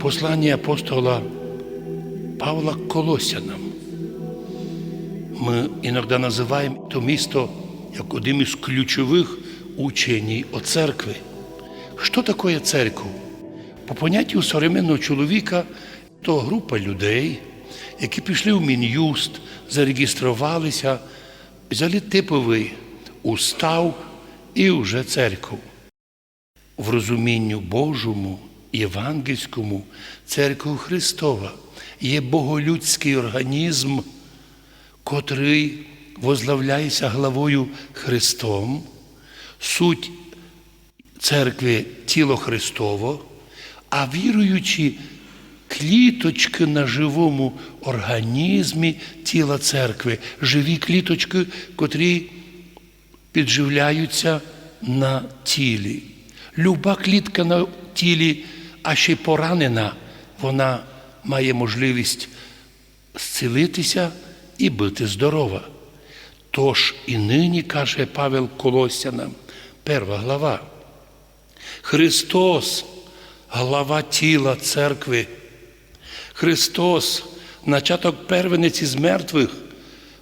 Послання апостола Павла Колосянам. Ми іноді називаємо то місто як одним із ключових учень о церкви. Що таке церква? По поняттю современного чоловіка, то група людей, які пішли в Мін'юст, зареєструвалися, взяли типовий устав і вже церкву. В розумінню Божому, євангельському, церква Христова є боголюдський організм, котрий возглавляється главою Христом, суть церкви тіло Христово, а віруючи кліточки на живому організмі тіла церкви, живі кліточки, котрі підживляються на тілі. Люба клітка на тілі, а ще й поранена, вона має можливість зцілитися і бути здорова. Тож і нині, каже Павел Колосянам, перша глава. Христос, глава тіла церкви. Христос, начаток первениці з мертвих,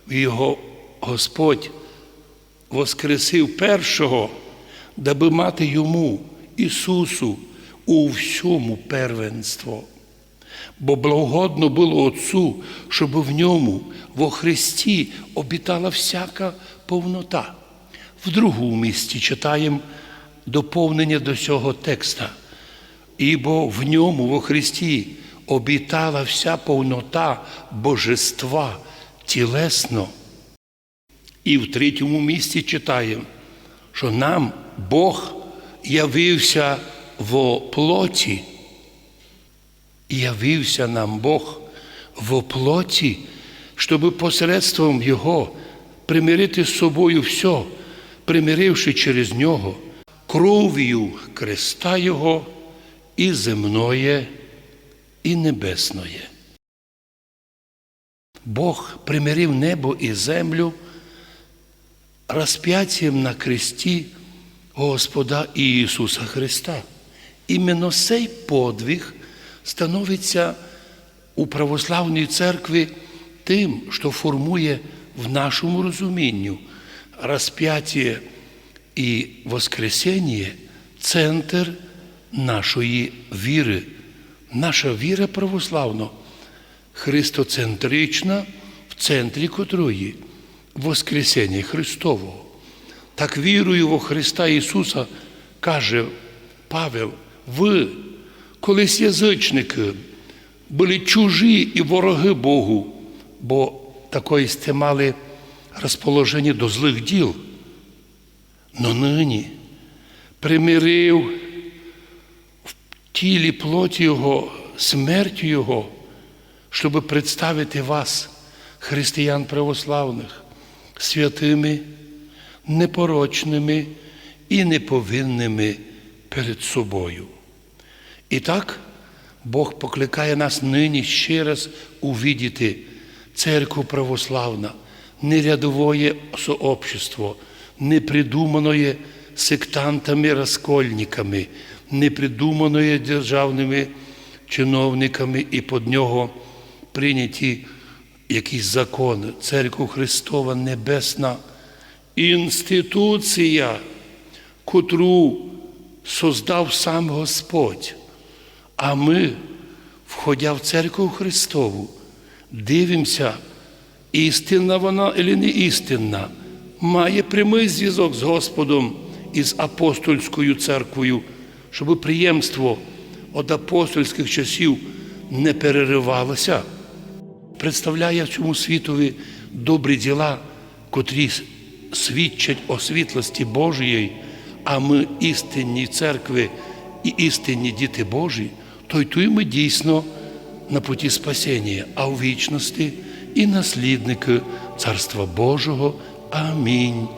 його Господь воскресив першого, даби мати йому, Ісусу, у всьому первенство. Бо благодно було Отцу, щоб в ньому, во Христі, обітала всяка повнота. В другому місці читаємо доповнення до цього текста. Ібо в ньому, во Христі, обітала вся повнота божества тілесно. І в третьому місці читаємо, що нам Бог явився в плоті. Явився нам Бог в плоті, щоб посередством Його примирити з собою все, примиривши через Нього кров'ю креста Його і земної, і небесної. Бог примирив небо і землю розп'яттям на кресті Господа Ісуса Христа. Іменно цей подвиг становиться у православній церкві тим, що формує в нашому розумінню розп'яття і Воскресіння – центр нашої віри. Наша віра православна христоцентрична, в центрі котрої Воскресіння Христового. Так вірую во Христа Ісуса, каже Павел, ви, колись язичники, були чужі і вороги Богу, бо такої сте мали розположення до злих діл. Но нині примирив в тілі плоті Його, смертю Його, щоб представити вас, християн православних, святими, непорочними і неповинними перед собою. І так Бог покликає нас нині ще раз увидіти церкву православна, не рядовое сообщество, не придуманое сектантами, розкольниками, не придуманое державними чиновниками і під нього прийняті якісь закони. Церква Христова Небесна інституція, котру создав сам Господь. А ми, входя в церкву Христову, дивимося, істинна вона чи не істинна, має прямий зв'язок з Господом і з апостольською церквою, щоб приємство від апостольських часів не переривалося, представляє в цьому світові добрі діла, котрі свідчать о світлості Божої, а ми істинні церкви і істинні діти Божі, то й туй ми дійсно на путі спасіння, а у вічності і наслідники Царства Божого. Амінь.